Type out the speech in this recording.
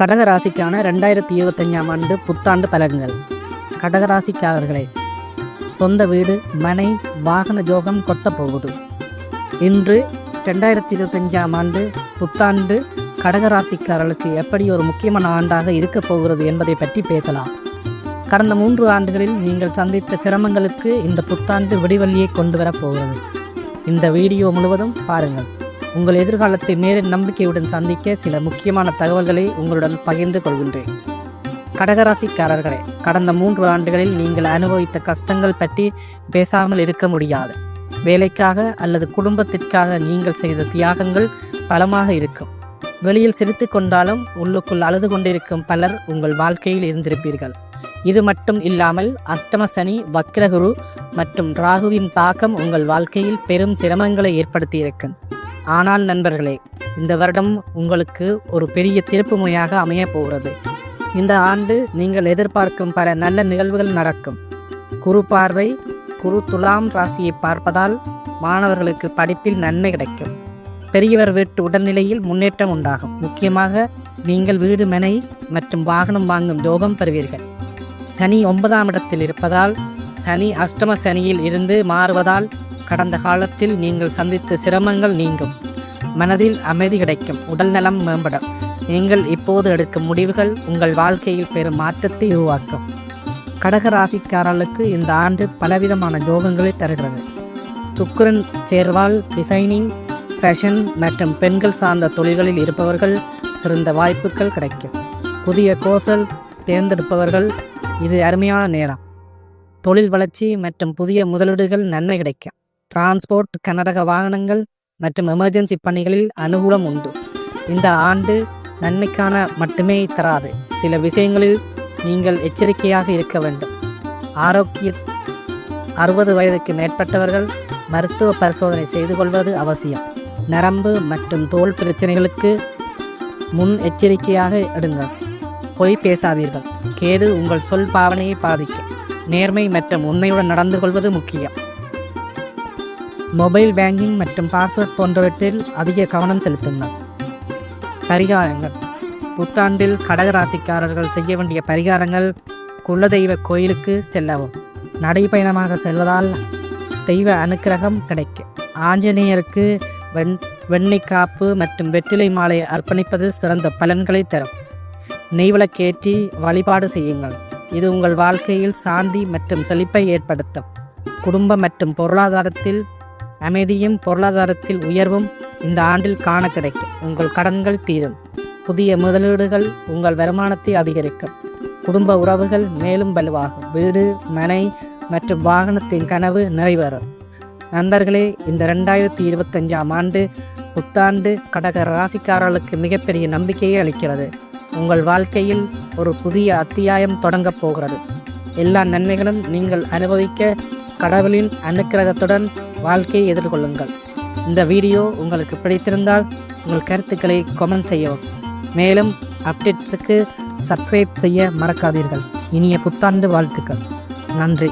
கடகராசிக்கான ரெண்டாயிரத்தி இருபத்தஞ்சாம் ஆண்டு புத்தாண்டு பலன்கள். கடகராசிக்காரர்களே சொந்த வீடு மனை வாகன ஜோகம் கொத்த போகுது. இன்று ரெண்டாயிரத்தி இருபத்தஞ்சாம் ஆண்டு புத்தாண்டு கடகராசிக்காரர்களுக்கு எப்படி ஒரு முக்கியமான ஆண்டாக இருக்கப் போகிறது என்பதை பற்றி பேசலாம். கடந்த மூன்று ஆண்டுகளில் நீங்கள் சந்தித்த சிரமங்களுக்கு இந்த புத்தாண்டு விடிவெளியை கொண்டு வரப் போகிறது. இந்த வீடியோ முழுவதும் பாருங்கள். உங்கள் எதிர்காலத்தை நேர நம்பிக்கையுடன் சந்திக்க சில முக்கியமான தகவல்களை உங்களுடன் பகிர்ந்து கொள்கின்றேன். கடகராசிக்காரர்களே கடந்த மூன்று ஆண்டுகளில் நீங்கள் அனுபவித்த கஷ்டங்கள் பற்றி பேசாமல் இருக்க முடியாது. வேலைக்காக அல்லது குடும்பத்திற்காக நீங்கள் செய்த தியாகங்கள் பலமாக இருக்கும். வெளியில் சிரித்து கொண்டாலும் உள்ளுக்குள் அழுது கொண்டிருக்கும் பலர் உங்கள் வாழ்க்கையில் இருந்திருப்பீர்கள். இது மட்டும் இல்லாமல் அஷ்டம சனி வக்ரகுரு மற்றும் ராகுவின் தாக்கம் உங்கள் வாழ்க்கையில் பெரும் சிரமங்களை ஏற்படுத்தியிருக்கும். ஆனால் நண்பர்களே இந்த வருடம் உங்களுக்கு ஒரு பெரிய திருப்பு முறையாக அமையப் போகிறது. இந்த ஆண்டு நீங்கள் எதிர்பார்க்கும் பல நல்ல நிகழ்வுகள் நடக்கும். குரு பார்வை குரு துலாம் ராசியை பார்ப்பதால் மாணவர்களுக்கு படிப்பில் நன்மை கிடைக்கும். பெரியவர் வீட்டு உடல்நிலையில் முன்னேற்றம் உண்டாகும். முக்கியமாக நீங்கள் வீடு மனை மற்றும் வாகனம் வாங்கும் யோகம் பெறுவீர்கள். சனி ஒன்பதாம் இடத்தில் இருப்பதால் சனி அஷ்டம சனியில் இருந்து மாறுவதால் கடந்த காலத்தில் நீங்கள் சந்தித்த சிரமங்கள் நீங்கும். மனதில் அமைதி கிடைக்கும். உடல் நலம் மேம்படும். நீங்கள் இப்போது எடுக்கும் முடிவுகள் உங்கள் வாழ்க்கையில் பெரும் மாற்றத்தை உருவாக்கும். கடகராசிக்காரர்களுக்கு இந்த ஆண்டு பலவிதமான யோகங்களை தருகிறது. சுக்கரன் சேர்வால் டிசைனிங் ஃபேஷன் மற்றும் பெண்கள் சார்ந்த தொழில்களில் இருப்பவர்கள் சிறந்த வாய்ப்புகள் கிடைக்கும். புதிய கோசல் தேர்ந்தெடுப்பவர்கள் இது அருமையான நேரம். தொழில் வளர்ச்சி மற்றும் புதிய முதலீடுகள் நன்மை கிடைக்கும். டிரான்ஸ்போர்ட் கனரக வாகனங்கள் மற்றும் எமர்ஜென்சி பணிகளில் அனுகூலம் உண்டு. இந்த ஆண்டு நன்மைக்கான மட்டுமே தராது. சில விஷயங்களில் நீங்கள் எச்சரிக்கையாக இருக்க வேண்டும். ஆரோக்கிய அறுபது வயதுக்கு மேற்பட்டவர்கள் மருத்துவ பரிசோதனை செய்து கொள்வது அவசியம். நரம்பு மற்றும் தோல் பிரச்சனைகளுக்கு முன் எச்சரிக்கையாக எடுங்கள். பொய் பேசாதீர்கள். கேது உங்கள் சொல் பாவனையை பாதிக்கும். நேர்மை மற்றும் உண்மையுடன் நடந்து கொள்வது முக்கியம். மொபைல் பேங்கிங் மற்றும் பாஸ்வேர்ட் போன்றவற்றில் அதிக கவனம் செலுத்துங்கள். பரிகாரங்கள். புத்தாண்டில் கடகராசிக்காரர்கள் செய்ய வேண்டிய பரிகாரங்கள் குலதெய்வ கோயிலுக்கு செல்லவும். நடைப்பயணமாக செல்வதால் தெய்வ அனுக்கிரகம் கிடைக்கும் ஆஞ்சநேயருக்கு வெண் வெண்ணெய் காப்பு மற்றும் வெற்றிலை மாலை அர்ப்பணிப்பது சிறந்த பலன்களை தரும். நெய்விளக்கேற்றி வழிபாடு செய்யுங்கள். இது உங்கள் வாழ்க்கையில் சாந்தி மற்றும் செழிப்பை ஏற்படுத்தும். குடும்ப மற்றும் பொருளாதாரத்தில் அமைதியும் பொருளாதாரத்தில் உயர்வும் இந்த ஆண்டில் காண கிடைக்கும். உங்கள் கடன்கள் தீரும். புதிய முதலீடுகள் உங்கள் வருமானத்தை அதிகரிக்கும். குடும்ப உறவுகள் மேலும் வலுவாகும். வீடு மனை மற்றும் வாகனத்தின் கனவு நிறைவேறும். நண்பர்களே இந்த ரெண்டாயிரத்தி இருபத்தஞ்சாம் ஆண்டு புத்தாண்டு கடக ராசிக்காரர்களுக்கு மிகப்பெரிய நம்பிக்கையை அளிக்கிறது. உங்கள் வாழ்க்கையில் ஒரு புதிய அத்தியாயம் தொடங்கப் போகிறது. எல்லா நன்மைகளும் நீங்கள் அனுபவிக்க கடவுளின் அனுக்கிரகத்துடன் வாழ்க்கையை எதிர்கொள்ளுங்கள். இந்த வீடியோ உங்களுக்கு பிடித்திருந்தால் உங்கள் கருத்துக்களை கமெண்ட் செய்யவும். மேலும் அப்டேட்ஸுக்கு சப்ஸ்கிரைப் செய்ய மறக்காதீர்கள். இனிய புத்தாண்டு வாழ்த்துக்கள். நன்றி.